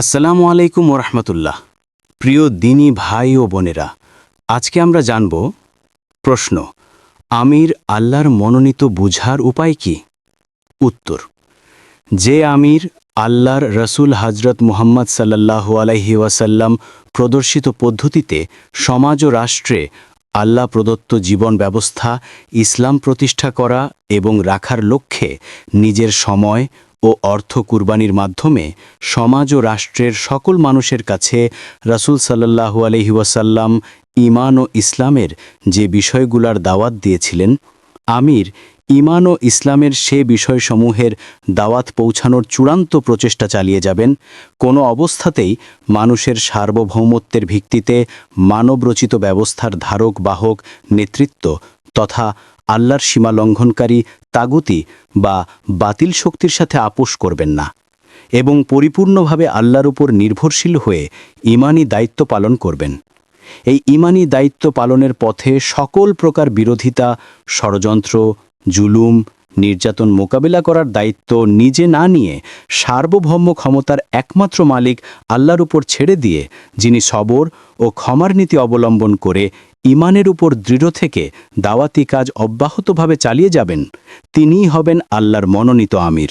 আসসালামু আলাইকুম ওরহমতুল্লাহ। প্রিয় দিনী ভাই ও বোনেরা, আজকে আমরা জানব প্রশ্ন, আমির আল্লাহর মনোনীত বুঝার উপায় কি? উত্তর, যে আমির আল্লাহর রসুল হজরত মুহাম্মদ সাল্লাল্লাহু আলাইহি ওয়াসাল্লাম প্রদর্শিত পদ্ধতিতে সমাজ ও রাষ্ট্রে আল্লাহ প্রদত্ত জীবন ব্যবস্থা, ইসলাম প্রতিষ্ঠা করা এবং রাখার লক্ষ্যে নিজের সময় ও অর্থ কুরবানির মাধ্যমে সমাজ ও রাষ্ট্রের সকল মানুষের কাছে রাসূল সাল্লাল্লাহু আলাইহি ওয়াসাল্লাম ঈমান ও ইসলামের যে বিষয়গুলার দাওয়াত দিয়েছিলেন, আমির, ঈমান ও ইসলামের সে বিষয়সমূহের দাওয়াত পৌঁছানোর চূড়ান্ত প্রচেষ্টা চালিয়ে যাবেন, কোনো অবস্থাতেই মানুষের সার্বভৌমত্বের ভিত্তিতে মানবরচিত ব্যবস্থার ধারক বাহক নেতৃত্ব তথা আল্লাহর সীমা লঙ্ঘনকারী তাগুতি বা বাতিল শক্তির সাথে আপোষ করবেন না এবং পরিপূর্ণভাবে আল্লাহর উপর নির্ভরশীল হয়ে ইমানি দায়িত্ব পালন করবেন। এই ইমানি দায়িত্ব পালনের পথে সকল প্রকার বিরোধিতা, ষড়যন্ত্র, জুলুম নির্যাতন মোকাবিলা করার দায়িত্ব নিজে না নিয়ে সার্বভৌম ক্ষমতার একমাত্র মালিক আল্লাহর উপর ছেড়ে দিয়ে যিনি সবর ও ক্ষমার নীতি অবলম্বন করে ইমানের উপর দৃঢ় থেকে দাওয়াতি কাজ অব্যাহতভাবে চালিয়ে যাবেন, তিনিই হবেন আল্লাহর মনোনীত আমির।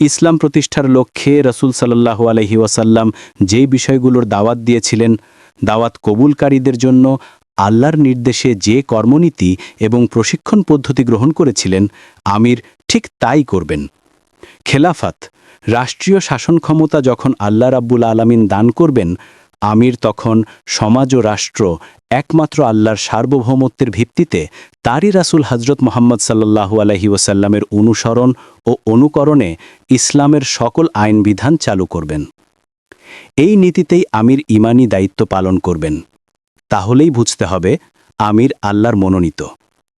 ইসলাম প্রতিষ্ঠার লক্ষ্যে রসুল সাল্লাহ আলহি ওয়াসাল্লাম যেই বিষয়গুলোর দাওয়াত দিয়েছিলেন, দাওয়াত কবুলকারীদের জন্য আল্লাহর নির্দেশে যে কর্মনীতি এবং প্রশিক্ষণ পদ্ধতি গ্রহণ করেছিলেন, আমির ঠিক তাই করবেন। খেলাফাত, রাষ্ট্রীয় শাসন ক্ষমতা যখন আল্লাহ রাব্বুল আলামিন দান করবেন, আমির তখন সমাজ ও রাষ্ট্র একমাত্র আল্লাহর সার্বভৌমত্বের ভিত্তিতে তারই রাসূল হজরত মোহাম্মদ সাল্লাল্লাহু আলহি ওসাল্লামের অনুসরণ ও অনুকরণে ইসলামের সকল আইন বিধান চালু করবেন। এই নীতিতেই আমির ইমানি দায়িত্ব পালন করবেন। তাহলেই বুঝতে হবে আমির আল্লাহর মনোনীত।